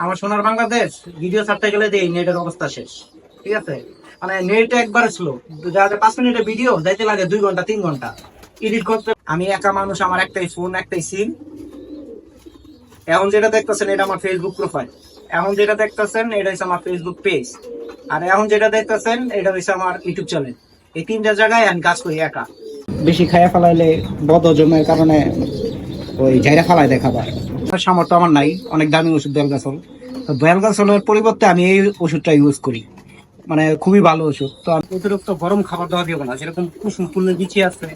আমার সোনার বাংলাদেশ, ভিডিও ছাড়তে গেলে দেই, নেটের অবস্থা শেষ। ঠিক আছে? মানে নেট একবার স্লো পাঁচ মিনিটের ভিডিও যাইতে লাগে দুই ঘণ্টা, তিন ঘণ্টা। এডিট করতে আমি একা মানুষ, আমার একটাই ফোন একটাই সিম এখন যেটা দেখতেছেন, এটা আমার ফেসবুক প্রোফাইল এখন যেটা দেখতেছেন, এটা হচ্ছে আমার ফেসবুক পেজ আর এখন যেটা দেখতেছেন, এটা হচ্ছে আমার ইউটিউব চ্যানেল এই তিনটা জায়গায় আমি কাজ করি একা। বেশি খাইয়া ফেলাইলে বদ হজমের কারণে ওই জায়গা ফেলায় দেখা পায় সামর্থ্য আমার নাই, অনেক দামি ওষুধ বেলগাছল তো বেলগাছলের পরিবর্তে আমি এই ওষুধটা ইউজ করি। মানে খুবই ভালো ওষুধ। তো অতিরিক্ত গরম খাবার দেওয়া দিব না, যেরকম কুসুম ফুলের বিচি আছে,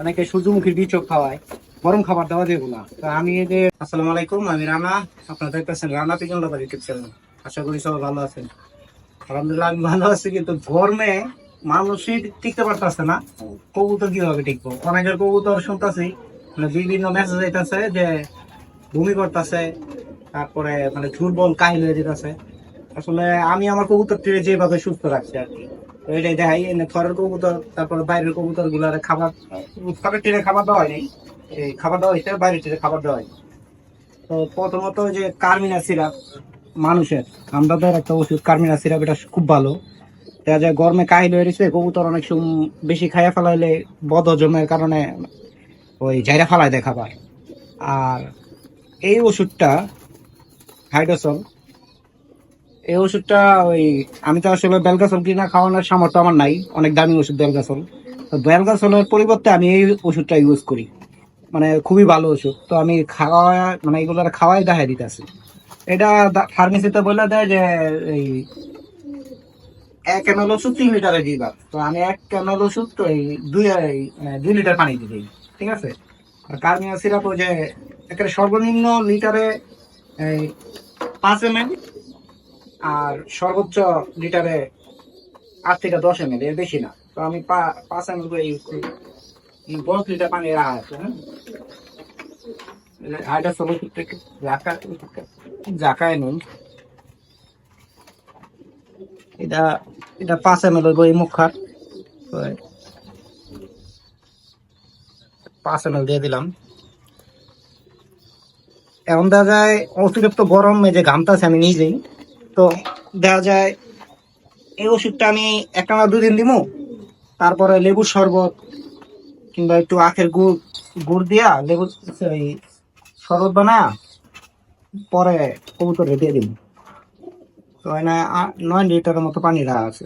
অনেকে সূর্যমুখীর বীজও খাওয়ায়, গরম খাবার দেওয়া দেবো না। তো আমি এই যে, আসসালামু আলাইকুম, আমি রানা, আপনারা দেখতেছেন Rana pigeon lover YouTube channel আশা করি সবাই ভালো আছেন। আলহামদুলিল্লাহ, আমি ভালো আছি, কিন্তু গরমে মানুষই টিকতে পারতেছে না। কবুতর কীভাবে টিকবো? অনেকের কবুতর শুনতেছি মানে বিভিন্ন মেসেজ আইতাছে যে ভূমি করতেছে তারপরে মানে দুর্বল কাহিল হয়ে যেতেছে আসলে আমি আমার কবুতরটিকে যেভাবে সুস্থ রাখছি আর কি। এটাই দেখাই, এনে ঘরের কবুতর, তারপরে বাইরের কবুতরগুলার খাবার ঘরের টিরে খাবার দেওয়া হয়নি, এই খাবার দেওয়া হয়েছে বাইরের টিরে খাবার দেওয়া হয়নি। তো প্রথমত যে কার্মিনা সিরাপ, মানুষের আমদাদের একটা ওষুধ, কার্মিনা সিরাপ, এটা খুব ভালো। দেখা যায় গরমে কাহিল হয়ে রয়েছে, কবুতর অনেক সময় বেশি খাইয়া ফেলাইলে বদ হজমের কারণে ওই জায়গা ফালায় দেখা পায় আর এই ওষুধটা, হাইড্রোসল, এই ওষুধটা ওই, আমি তো আসলে বেলগাসল কিনা খাওয়ানোর সামর্থ্য আমার নাই, অনেক দামি ওষুধ বেলগাছল তো বেলগাছলের পরিবর্তে আমি এই ওষুধটা ইউজ করি। মানে খুবই ভালো ওষুধ। তো আমি খাওয়া মানে এগুলো খাওয়াই দেখাই দিতেছি। এটা ফার্মেসিতে বলে দেয় যে, এই এক ক্যানল ওষুধ তিন লিটারে দিবা তো আমি এক ক্যানল ওষুধ তো এই দুই মানে দুই লিটার পানি দিয়ে ঠিক আছে? আর কার্মিয়া সিরাপ ওই যে একেবারে সর্বনিম্ন লিটারে এই পাঁচ এম আর সর্বোচ্চ লিটারে আট থেকে দশ এম এর বেশি না। তো আমি পাঁচ এম করে ইউজ করি। উম, দশ লিটার পানি রাখা আছে হ্যাঁ? একটু জাকা জাকায় নুন এটা এটা পাঁচ এম এল বই মুখ খাট পাঁচ এম দিয়ে দিলাম। এখন দেখা যায় অতিরিক্ত গরম এই যে ঘামতাছে আমি নিজেই, তো দেখা যায় এই ওষুধটা আমি একটা না দুদিন দিব তারপরে লেবুর শরবত কিংবা একটু আখের গুড় গুড় দিয়া লেবু এই শরবত বানা পরে কবুতরে দিয়ে দিব তো এনে নয় লিটারের মতো পানি রাখা আছে।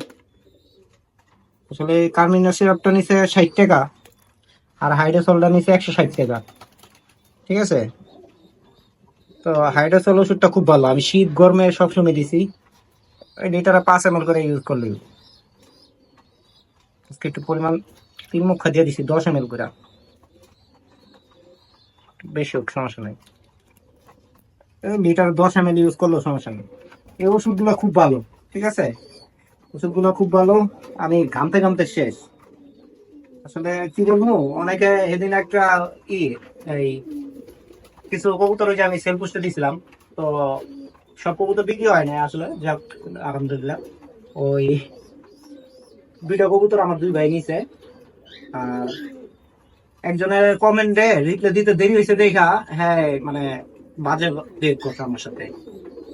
আসলে কার্মিনা সিরাপটা নিচে ষাট টাকা। আর হাইড্রোসলটা নিচে একশো ষাট টাকা। ঠিক আছে? তো হাইড্রোসল ওষুধটা খুব ভালো। আমি শীত, গরমে সবসময় দিছি। ওই লিটারে পাঁচ এম করে ইউজ করলে আজকে একটু পরিমাণ তিন মুখ দিয়ে দিছি, দশ এম করে। বেশি হোক, সমস্যা নেই। লিটার দশ এম ইউজ করলেও সমস্যা নেই। এই ওষুধগুলো খুব ভালো। ঠিক আছে? ওষুধগুলো খুব ভালো। আমি ঘামতে ঘামতে শেষ। আসলে কি বলব, অনেকে এদিন একটা ই, এই কিছু কবুতর যে আমি সেল পোস্টে দিয়েছিলাম তো সব কবুতর বিক্রি হয় না আসলে, যাক, আলহামদুলিল্লাহ। ওই দুইটা কবুতর আমার দুই ভাই নিছে, আর একজনের কমেন্টে রিপ্লাই দিতে দেরি হয়েছে দেখা হ্যাঁ মানে বাজে ডেট করছে আমার সাথে।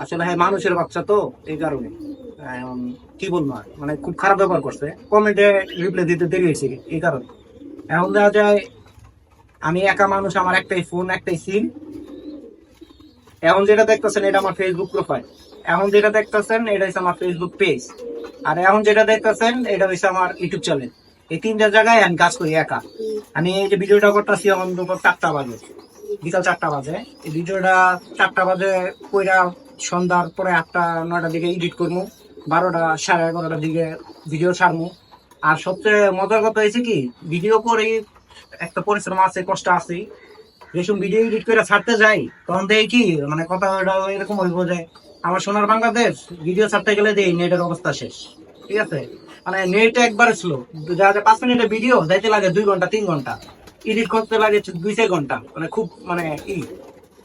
আসলে হ্যাঁ মানুষের বাচ্চা তো, এই কারণে। কি বলব মানে খুব খারাপ ব্যবহার করছে। কমেন্টে রিপ্লাই দিতে দেরি হয়েছে এই কারণে। এখন দেখা যায়, আমি একা মানুষ, আমার একটাই ফোন একটাই সিম এখন যেটা দেখতেছেন, এটা আমার ফেসবুক প্রোফাইল এখন যেটা দেখতেছেন, এটা হচ্ছে আমার ফেসবুক পেজ আর এখন যেটা দেখতেছেন, এটা হচ্ছে আমার ইউটিউব চ্যানেল এই তিনটা জায়গায় আমি কাজ করি একা। আমি এই যে ভিডিওটা করতেছি, এখন দুপুর চারটা বাজে। বিকাল চারটা বাজে। এই ভিডিওটা চারটা বাজে কইরা সন্ধ্যার পরে আটটা, নয়টার দিকে এডিট করব। বারোটা সাড়ে এগারোটার দিকে ভিডিও ছাড়বো। আর সবচেয়ে মজার কথা হয়েছে কি ভিডিও করে একটা পরিশ্রম আছে, কষ্ট আছে। যেসব ভিডিও এডিট করে ছাড়তে যাই, তখন দেখি কি মানে কথা এরকম হইব যে, আমার সোনার বাংলাদেশ ভিডিও ছাড়তে গেলে দেই নেটের অবস্থা শেষ। ঠিক আছে? মানে নেট একবারে স্লো যা যা পাঁচ মিনিটের ভিডিও যাইতে লাগে দুই ঘণ্টা, তিন ঘণ্টা। এডিট করতে লাগে দুই চার ঘণ্টা। মানে খুব মানে ই।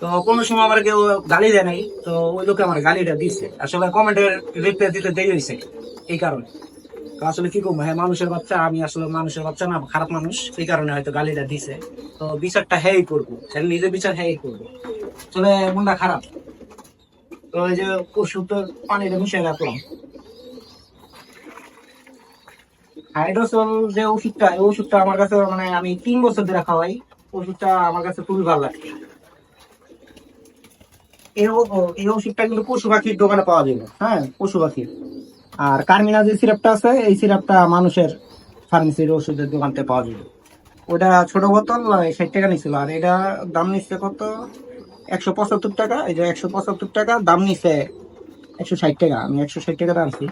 তো কোনো সময় আমার কেউ গালি দেয় নাই, তো ওই লোকে আমার গালিটা দিচ্ছে আসলে কমেন্টের রিপ্লাই দিতে দেরি হয়েছে এই কারণে। তো আসলে কি করব? হ্যাঁ মানুষের বাচ্চা, আমি আসলে মানুষের বাচ্চা না, খারাপ মানুষ, এই কারণে হয়তো গালিটা দিছে। তো বিচারটা হ্যাঁ করব সে নিজে বিচার হ্যাঁ করব। আসলে মনটা খারাপ। তো তো ওই যে ওষুধটা পানিতে মিশিয়ে রাখলাম হাইড্রোসল যে ওষুধটা ওষুধটা আমার কাছে মানে আমি তিন বছর ধরে খাওয়াই। ওষুধটা আমার কাছে খুবই ভালো লাগে। এই ওষুধটা কিন্তু পশু পাখির দোকানে পাওয়া যাবে। হ্যাঁ পশু পাখির। আর কার্মিনা যে সিরাপটা আছে, এই সিরাপটা মানুষের ফার্মেসির ওষুধের দোকানতে পাওয়া যাবে। ওটা ছোট বোতল ষাট টাকা নিছিল। আর এটা দাম নিচ্ছে কত? একশো পঁচাত্তর টাকা। এই যে একশো পঁচাত্তর টাকা, দাম নিচ্ছে একশো ষাট টাকা। আমি একশো ষাট টাকা আনছি।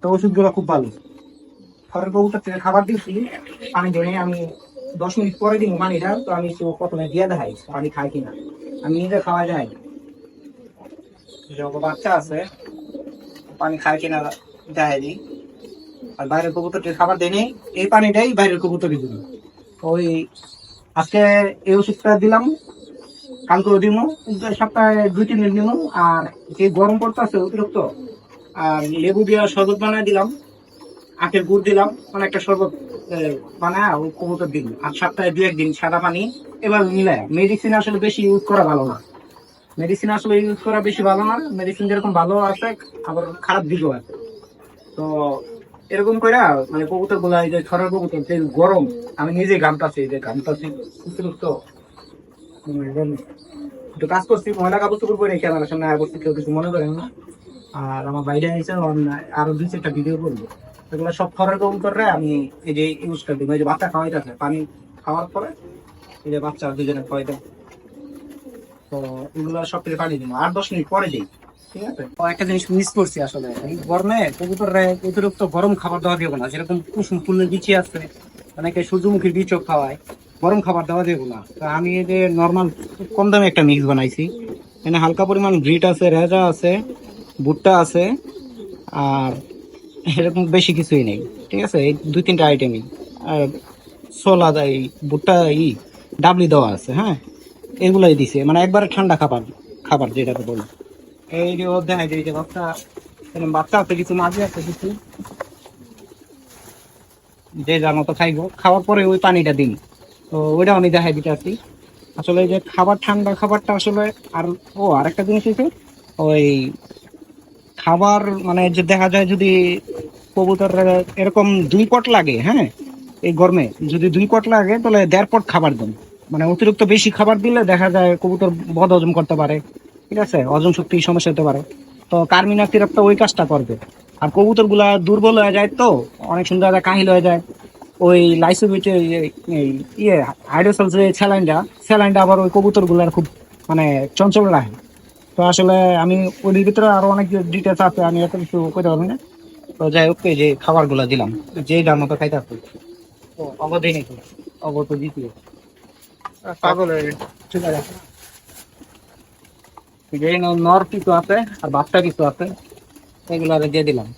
তো ওষুধগুলো খুব ভালো। ঘরের কবুতর থেকে খাবার দিচ্ছি পানি ধরে আমি দশ মিনিট পরে দিব পানিটা। তো আমি একটু প্রথমে দিয়ে দেখাই, পানি খাই কিনা। আমি নিজে খাওয়া যায় বাচ্চা আছে, পানি খায় কিনা দিই আর বাইরের কবুতরটি খাবার দেয়নি, এই পানিটাই বাইরের কবুতরের জন্য ওই আজকে এই ওষুধটা দিলাম সপ্তাহে দুই, তিন দিন আর যে গরম পড়তেছে অতিরিক্ত, আর লেবু দিয়ে শরবত বানায় দিলাম, আখের গুড় দিলাম মানে একটা শরবত বানায় ওই কবুতর দিন আর সপ্তাহে দু একদিন সাদা পানি, এবার মিলায়। মেডিসিন আসলে বেশি ইউজ করা ভালো না। মেডিসিন আসলে ইউজ করা বেশি ভালো না। মেডিসিন যেরকম ভালো আছে, আবার খারাপ দিকও আছে। তো এরকম করে মানে কবুতরগুলা এই যে ছড়ার কবুতর, যে গরম, আমি নিজে ঘামতাছি যে ঘামতাছি অতিরিক্ত এখন একটু কাজ করছি, ময়লা কাপড় চোপড় পরে ক্যামেরার সামনে করছি কেউ কিছু মনে করেন না। আর আমার বাইরে এসে আরও দুই চারটা ভিডিও করব। এগুলো সব খড়ের কবুতররা আমি এই যে ইউজ করে দিই যে বাচ্চা খাওয়াইতেছে, পানি খাওয়ার পরে এই যে বাচ্চা দুজনে খাওয়াইতে তো এগুলো সব কিছু পানি দিব। আট দশ মিনিট পরে দিই ঠিক আছে? একটা জিনিস মিস করছি আসলে। এই গরমে কবুতররা অতিরিক্ত গরম খাবার দেওয়া দেবো না। যেরকম কুসুম ফুলের বিচি আছে, অনেকে সূর্যমুখীর বীজও খাওয়ায়, গরম খাবার দেওয়া দেবো না। তো আমি যে নর্মাল কম দামে একটা মিক্স বানাইছি। এখানে হালকা পরিমাণ গ্রিট আছে, রেজা আছে, ভুট্টা আছে, আর এরকম বেশি কিছুই নেই। ঠিক আছে? এই দুই তিনটা আইটেমই আর ছোলা দেয় ভুট্টা, ই, ডাবলি দেওয়া আছে হ্যাঁ? এগুলাই দিছে মানে একবারে ঠান্ডা খাবার খাবার যেটাকে বলি। এই যে ও দেখাই যে বাচ্চা বাচ্চা আছে, কিছু মাঝে আছে, কিছু। যে যার মতো খাইবো, খাওয়ার পরে ওই পানিটা দিন। তো ওইটা আমি দেখাই দিতে আছি আসলে যে খাবার, ঠান্ডা খাবারটা আসলে আর, ও, আরেকটা জিনিস হচ্ছে ওই খাবার মানে যে দেখা যায় যদি কবুতর, এরকম দুই পট লাগে হ্যাঁ? এই গরমে যদি দুই পট লাগে, তাহলে দেড় পট খাবার দেন। মানে অতিরিক্ত বেশি খাবার দিলে দেখা যায় কবুতর বদ হজম করতে পারে। ঠিক আছে? হজম শক্তি সমস্যা হতে পারে। তো কার্মিনা সিরাপটা ওই কাজটা করবে। আর কবুতরগুলা দুর্বল হয়ে যায় তো, অনেক সুন্দর একটা কাহিল হয়ে যায়। ওই লাইসোবিটে ইয়ে হাইড্রোসেল যে স্যালাইনটা স্যালাইনটা আবার ওই কবুতরগুলার খুব মানে চঞ্চল রাখে তো আসলে আমি ওই ভিতরে আরও অনেক ডিটেলস আছে, আমি এত কিছু করতে পারব না। তো যাই হোক যে খাবারগুলা দিলাম যে যার মতো খাইতে আসবে অবধি নাকি অবধ দ্বিতীয় পাগল হয়ে গেছে। ঠিক আছে। নর কিছু আছে আর বাচ্চা কিছু আছে এগুলো দিয়ে দিলাম।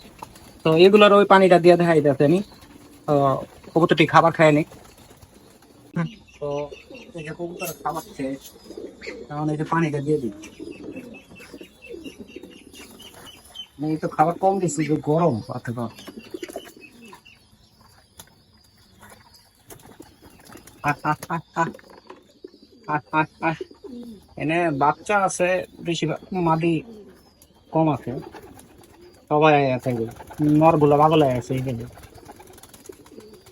তো এগুলোর ওই পানিটা দিয়ে আমি। তো কবুতরটি খাবার খায় নি। তো এই যে কবুতর খাবার শেষ তখন এই যে পানিটা দিয়ে দিই। এই তো খাবার কম দিচ্ছি যে গরম তো আহ, আহ, এনে বাচ্চা আছে, বেশিরভাগ মাদি কম আছে। সবাই আছে নরগুলো পাগল হয়ে আছে এইখানে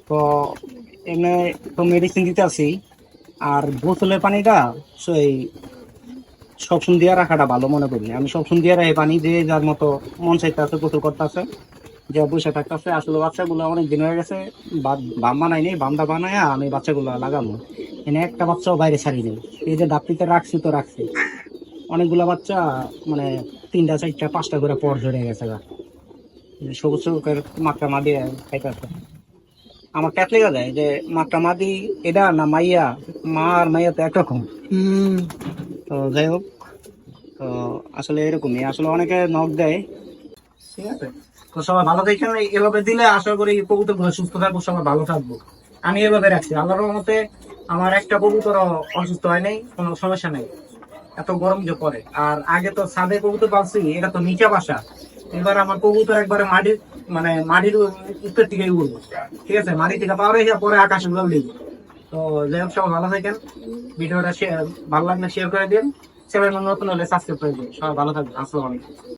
তো এমনি তো মেডিসিন দিতে আছি, আর বোতলের পানিটা সেই সবসময় দিয়ে রাখাটা ভালো মনে করি আমি সবসময় দিয়ে রাখি পানি দিয়ে যার মতো মন চাইতে আছে গোসল করতে আছে যে বসে থাকতেছে আসলে বাচ্চাগুলো অনেক দিন হয়ে গেছে বাম বানাইনি বামটা বানায় আমি বাচ্চাগুলো লাগাবো। এনে একটা বাচ্চাও বাইরে ছাড়ি নেই। এই যে ডাক্তিতে রাখছি তো রাখছি। অনেকগুলা বাচ্চা মানে তিনটা চারটা পাঁচটা করে পর ধরে গেছে গা। সবুজ সবুজের মাত্রা মা দিয়ে খাইতেছে। আমার ট্যাপ লেগে যায় যে মাত্রা মাদি এটা না মাইয়া? মা আর মাইয়া তো একরকম। তো যাই হোক তো আসলে এরকমই। আসলে অনেকে নখ দেয়। ঠিক আছে? তো সবাই ভালো দেখেন এভাবে দিলে আশা করি কবুতরগুলো সুস্থ থাকব, সবাই ভালো থাকব। আমি এভাবে রাখছি, আল্লাহর রহমতে আমার একটা কবুতর অসুস্থ হয় নাই, কোনো সমস্যা নেই। এত গরম যে পড়ে আর আগে তো ছাদে কবুতর পালছি, এটা তো নিচে বাসা। এবার আমার কবুতর একবারে মাটির মানে মাটির উত্তর দিকে উড়বো। ঠিক আছে, মাটি থেকে পাওয়া রেখে পরে আকাশে উড়াল দিব। তো যাই হোক, সবাই ভালো থাকেন। ভিডিওটা ভালো লাগলে শেয়ার করে দিন। চ্যানেল নতুন হলে সাবস্ক্রাইব করে দিন। সবাই ভালো থাকবেন। আসসালামু